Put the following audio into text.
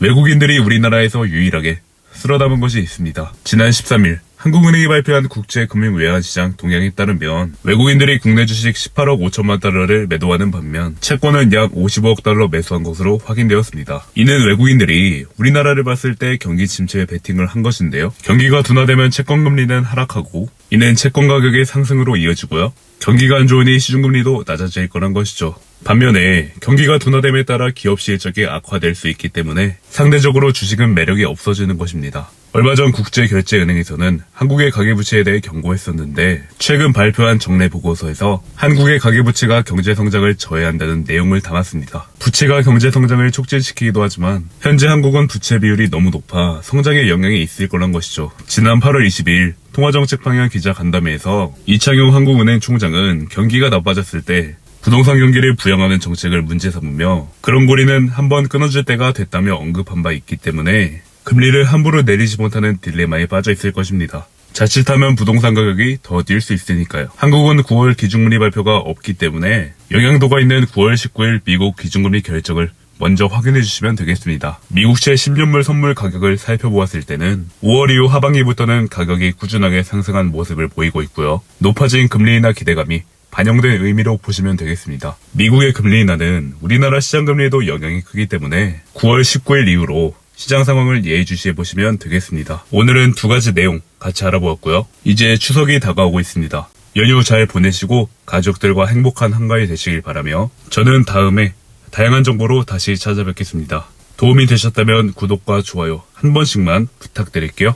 외국인들이 우리나라에서 유일하게 쓸어 담은 것이 있습니다. 지난 13일 한국은행이 발표한 국제금융외환시장 동향에 따르면 외국인들이 국내 주식 18억 5천만 달러를 매도하는 반면 채권은 약 55억 달러 매수한 것으로 확인되었습니다. 이는 외국인들이 우리나라를 봤을 때 경기 침체에 베팅을 한 것인데요. 경기가 둔화되면 채권 금리는 하락하고 이는 채권 가격의 상승으로 이어지고요. 경기가 안 좋으니 시중금리도 낮아질 거란 것이죠. 반면에 경기가 둔화됨에 따라 기업 실적이 악화될 수 있기 때문에 상대적으로 주식은 매력이 없어지는 것입니다. 얼마 전 국제결제은행에서는 한국의 가계부채에 대해 경고했었는데 최근 발표한 정례 보고서에서 한국의 가계부채가 경제성장을 저해한다는 내용을 담았습니다. 부채가 경제성장을 촉진시키기도 하지만 현재 한국은 부채 비율이 너무 높아 성장에 영향이 있을 거란 것이죠. 지난 8월 22일 통화정책 방향 기자 간담회에서 이창용 한국은행 총장은 경기가 나빠졌을 때 부동산 경기를 부양하는 정책을 문제 삼으며 그런 고리는 한번 끊어질 때가 됐다며 언급한 바 있기 때문에 금리를 함부로 내리지 못하는 딜레마에 빠져 있을 것입니다. 자칫하면 부동산 가격이 더 뛸 수 있으니까요. 한국은 9월 기준금리 발표가 없기 때문에 영향도가 있는 9월 19일 미국 기준금리 결정을 먼저 확인해 주시면 되겠습니다. 미국채 10년물 선물 가격을 살펴보았을 때는 5월 이후 하반기부터는 가격이 꾸준하게 상승한 모습을 보이고 있고요. 높아진 금리 인하 기대감이 반영된 의미로 보시면 되겠습니다. 미국의 금리 인하는 우리나라 시장 금리에도 영향이 크기 때문에 9월 19일 이후로 시장 상황을 예의주시해 보시면 되겠습니다. 오늘은 두 가지 내용 같이 알아보았고요. 이제 추석이 다가오고 있습니다. 연휴 잘 보내시고 가족들과 행복한 한가위 되시길 바라며 저는 다음에 다양한 정보로 다시 찾아뵙겠습니다. 도움이 되셨다면 구독과 좋아요 한 번씩만 부탁드릴게요.